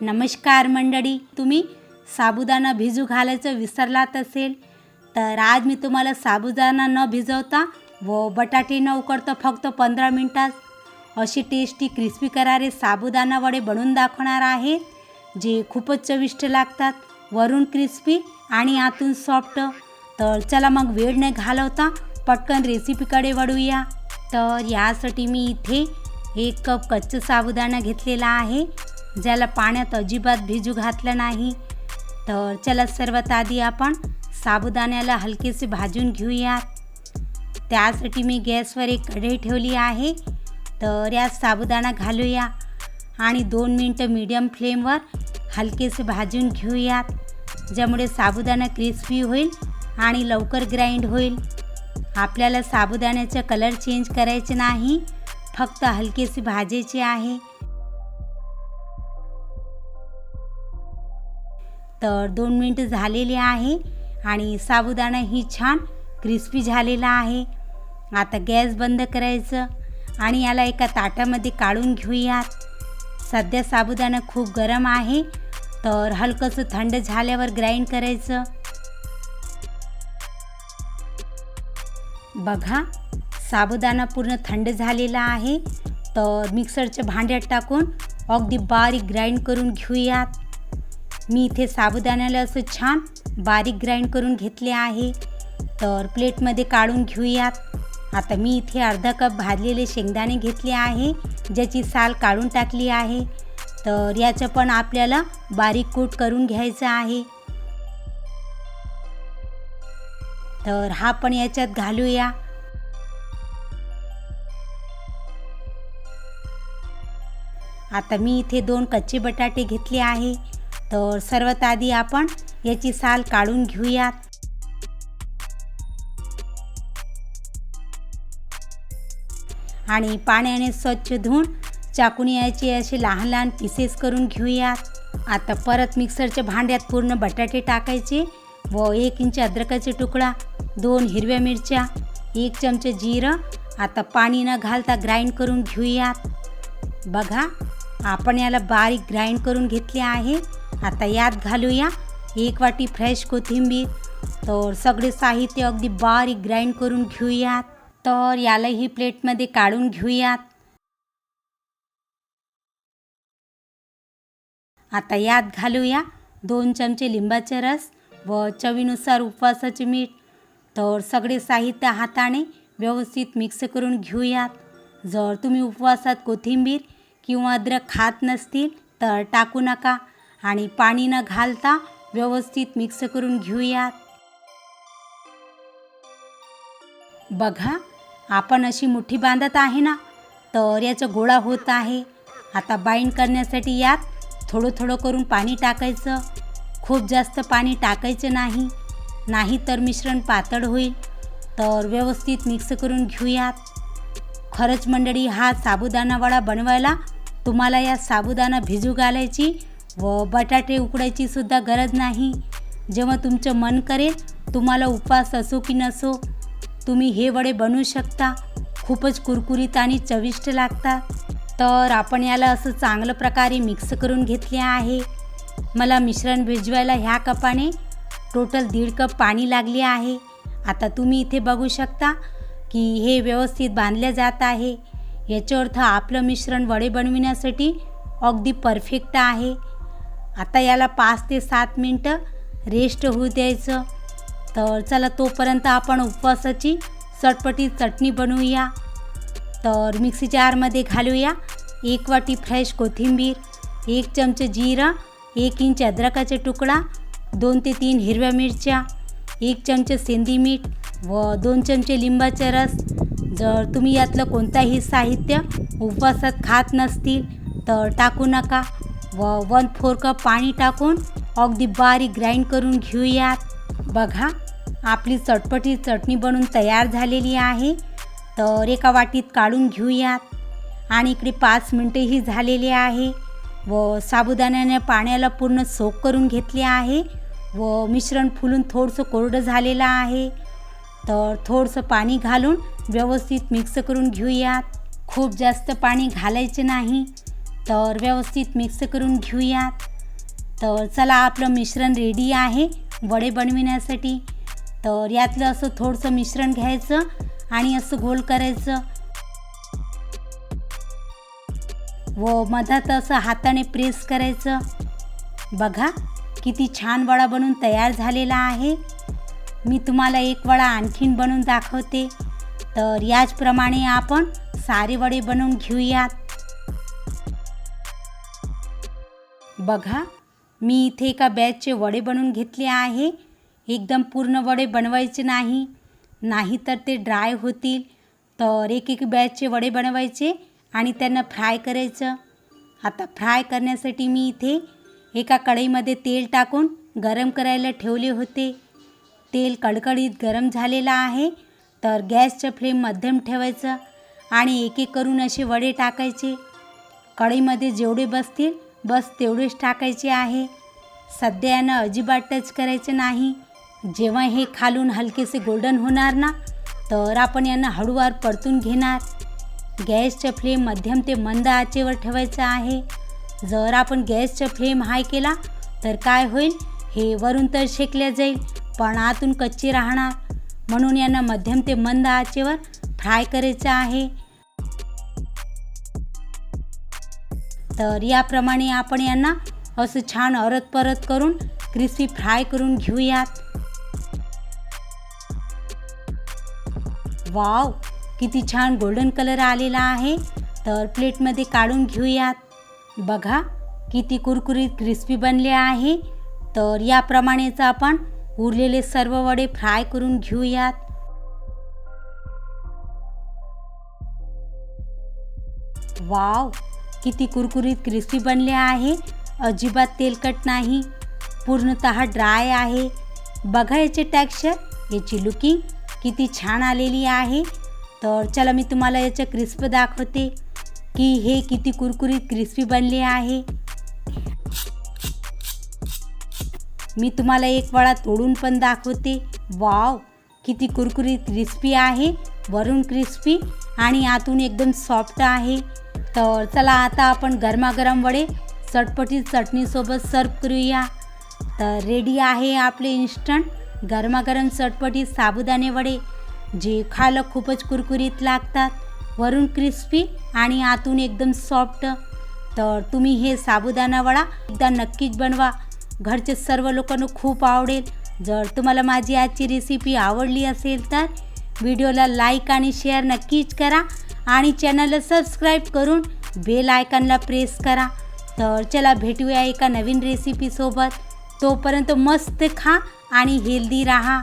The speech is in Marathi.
नमस्कार मंडळी तुम्ही साबुदाणा भिजू घालायचं विसरलात असेल तर आज मी तुम्हाला साबुदाणा न भिजवता व बटाटे न उकडता फक्त पंधरा मिनटात अशी टेस्टी क्रिस्पी करारे साबुदाणा वडे बनवून दाखवणार आहे जे खूपच चविष्ट लागतात. वरून क्रिस्पी आणि आतून सॉफ्ट तर चला मग वेळ नाही घालवता पटकन रेसिपीकडे वळूया. तर यासाठी मी इथे एक कप कच्चं साबुदाणा घेतलेला आहे. ज्याला पाण्यात अजिबात भिजू घातलं नाही. तर चला सर्वात आधी आपण साबुदाण्याला हलकेसे भाजून घेऊयात त्यासाठी मी गॅसवर एक कढई ठेवली आहे. तर यात साबुदाणा घालूया आणि दोन मिनटं मीडियम फ्लेमवर हलकेसे भाजून घेऊयात ज्यामुळे साबुदाणा क्रिस्पी होईल आणि लवकर ग्राइंड होईल. आपल्याला साबुदाण्याचा कलर चेंज करायचे नाही. फक्त हलकेसे भाजायचे आहे. तर दोन मिनटं झालेले आहे आणि साबुदाणा ही छान क्रिस्पी झालेला आहे. आता गॅस बंद करायचं आणि याला एका ताटामध्ये काढून घेऊयात. सध्या साबुदाणा खूप गरम आहे तर हलकंसं थंड झाल्यावर ग्राइंड करायचं. बघा साबुदाणा पूर्ण थंड झालेला आहे. तर मिक्सरच्या भांड्यात टाकून अगदी बारीक ग्राइंड करून घेऊयात. मी इथे साबुदाण्याला असं छान बारीक ग्राइंड करून घेतले आहे. तर प्लेटमध्ये काढून घेऊयात. आता मी इथे अर्धा कप भाजलेले शेंगदाणे घेतले आहे ज्याची साल काढून टाकली आहे. तर याचं पण आपल्याला बारीक कूट करून घ्यायचं आहे. तर हा पण याच्यात घालूया. आता मी इथे दोन कच्चे बटाटे घेतले आहे. तर सर्वात आधी आपण याची साल काढून घेऊयात. आणि पाण्याने स्वच्छ धुवून चाकून याचे असे लहान लहान पीसेस करून घेऊयात. आता परत मिक्सरच्या भांड्यात पूर्ण बटाटे टाकायचे व एक इंच अद्रकाचे तुकडा दोन हिरव्या मिरच्या एक चमचे जिरं आता पाणी न घालता ग्राइंड करून घेऊयात. बघा आपण याला बारीक ग्राइंड करून घेतले आहे. आता यात घालूया. एक वाटी फ्रेश कोथिंबीर. तर सगळे साहित्य अगदी बारीक ग्राइंड करून घेऊयात. तर यालाही प्लेटमध्ये काढून घेऊयात. आता यात घालूया दोन चमचे लिंबाचे रस व चवीनुसार उपवासाचे मीठ. तर सगळे साहित्य हाताने व्यवस्थित मिक्स करून घेऊयात. जर तुम्ही उपवासात कोथिंबीर किंवा अद्रक खात नसतील तर टाकू नका. आणि पाणी न घालता व्यवस्थित मिक्स करून घेऊयात. बघा आपण अशी मुठी बांधत आहे ना तर याचा गोळा होत आहे. आता बाइंड करण्यासाठी यात थोडं थोडं करून पाणी टाकायचं. खूप जास्त पाणी टाकायचं नाही. नाही तर मिश्रण पातळ होईल. तर व्यवस्थित मिक्स करून घेऊयात. खरंच मंडळी हा साबुदाणा वडा बनवायला तुम्हाला या साबुदाणा भिजू घालायची व बटाटे उकडायची सुद्धा गरज नाही. जेव्हा तुमचं मन करेल तुम्हाला उपवास असो की नसो तुम्ही हे वडे बनवू शकता. खूपच कुरकुरीत आणि चविष्ट लागतात. तर आपण याला असं चांगलं प्रकारे मिक्स करून घेतले आहे. मला मिश्रण भिजवायला ह्या कपाने टोटल दीड कप पाणी लागले आहे. आता तुम्ही इथे बघू शकता की हे व्यवस्थित बांधले जात आहे. याचा अर्थ आपलं मिश्रण वडे बनविण्यासाठी अगदी परफेक्ट आहे. आता याला पाच ते सात मिनटं रेस्ट होऊ द्यायचं. तर चला तोपर्यंत आपण उपवासाची चटपटी चटणी बनवूया. तर मिक्सी जारमध्ये घालूया. एक वाटी फ्रेश कोथिंबीर एक चमचे जिरं एक इंच अद्रकाचा तुकडा दोन ते तीन हिरव्या मिरच्या एक चमचे सेंदी मीठ व दोन चमचे लिंबाचा रस. जर तुम्ही यातलं कोणताही साहित्य उपवासात खात नसतील तर टाकू नका. व वन फोर कप पाणी टाकून अगदी बारीक ग्राइंड करून घेऊयात. बघा आपली चटपटी चटणी बनून तयार झालेली आहे. तर एका वाटीत काढून घेऊयात. आणि इकडे पाच मिनटेही झालेले आहे. व साबुदाण्याने पाण्याला पूर्ण सोक करून घेतले आहे. व मिश्रण फुलून थोडंसं कोरडं झालेलं आहे. तर थोडंसं पाणी घालून व्यवस्थित मिक्स करून घेऊयात. खूप जास्त पाणी घालायचे नाही. तर व्यवस्थित मिक्स करून घेऊयात. तर चला आपलं मिश्रण रेडी आहे वडे बनविण्यासाठी. तर यातलं असं थोडंसं मिश्रण घ्यायचं आणि असं गोल करायचं. व मधात असं हाताने प्रेस करायचं. बघा किती छान वडा बनून तयार झालेला आहे. मी तुम्हाला एक वडा आणखीन बनवून दाखवते. तर याचप्रमाणे आपण सारे वडे बनवून घेऊयात. बघा मी इथे एका बॅचचे वडे बनवून घेतले आहे. एकदम पूर्ण वडे बनवायचे नाही. नाही तर ते ड्राय होतील. तर एक एक बॅचचे वडे बनवायचे आणि त्यांना फ्राय करायचं. आता फ्राय करण्यासाठी मी इथे एका कढईमध्ये तेल टाकून गरम करायला ठेवले होते. तेल कडकडीत गरम झालेलं आहे. तर गॅसचं फ्लेम मध्यम ठेवायचं आणि एक एक करून असे वडे टाकायचे. कढईमध्ये जेवढे बसतील बस तेवढेच टाकायचे आहे. सध्या यानं अजिबात टच करायचं नाही. जेव्हा हे खालून हलकेसे गोल्डन होणार ना तर आपण यांना हळूवार परतून घेणार. गॅसचा फ्लेम मध्यम ते मंद आचेवर ठेवायचं आहे. जर आपण गॅसचा फ्लेम हाय केला तर काय होईल? हे वरून तर शेकल्या जाईल पण आतून कच्चे राहणार. म्हणून यांना मध्यम ते मंद आचेवर फ्राय करायचं आहे. तर याप्रमाणे आपण यांना असं छान अरत परत करून क्रिस्पी फ्राय करून घेऊयात. वाव किती छान गोल्डन कलर आलेला आहे. तर प्लेटमध्ये काढून घेऊयात. बघा किती कुरकुरीत क्रिस्पी बनले आहे. तर याप्रमाणेच आपण उरलेले सर्व वडे फ्राय करून घेऊयात. वाव किती कुरकुरीत क्रिस्पी बनले आहे. अजिबात तेलकट नाही. पूर्णत ड्राय आहे. बघा याचे टॅक्स्चर याची लुकिंग किती छान आलेली आहे. तर चला मी तुम्हाला याचं क्रिस्प दाखवते की हे किती कुरकुरीत क्रिस्पी बनले आहे. मी तुम्हाला एक वळा तोडून पण दाखवते. वाव किती कुरकुरीत क्रिस्पी आहे. वरून क्रिस्पी आणि आतून एकदम सॉफ्ट आहे. तर चला आता आपण गरमागरम वडे चटपटी चटणीसोबत सर्व करूया. तर रेडी आहे आपले इन्स्टंट गरमागरम चटपटी साबुदाणे वडे जे खायला खूपच कुरकुरीत लागतात. वरून क्रिस्पी आणि आतून एकदम सॉफ्ट तर तुम्ही हे साबुदाणा वडा एकदा नक्कीच बनवा. घरचे सर्व लोकांना खूप आवडेल. जर तुम्हाला माझी आजची रेसिपी आवडली असेल तर व्हिडिओला लाईक आणि शेअर नक्कीच करा. आणि चॅनलला सबस्क्राईब करून बेल आयकनला प्रेस करा. तर चला भेटूया एका नवीन रेसिपीसोबत तोपर्यंत मस्त खा आणि हेल्दी राहा.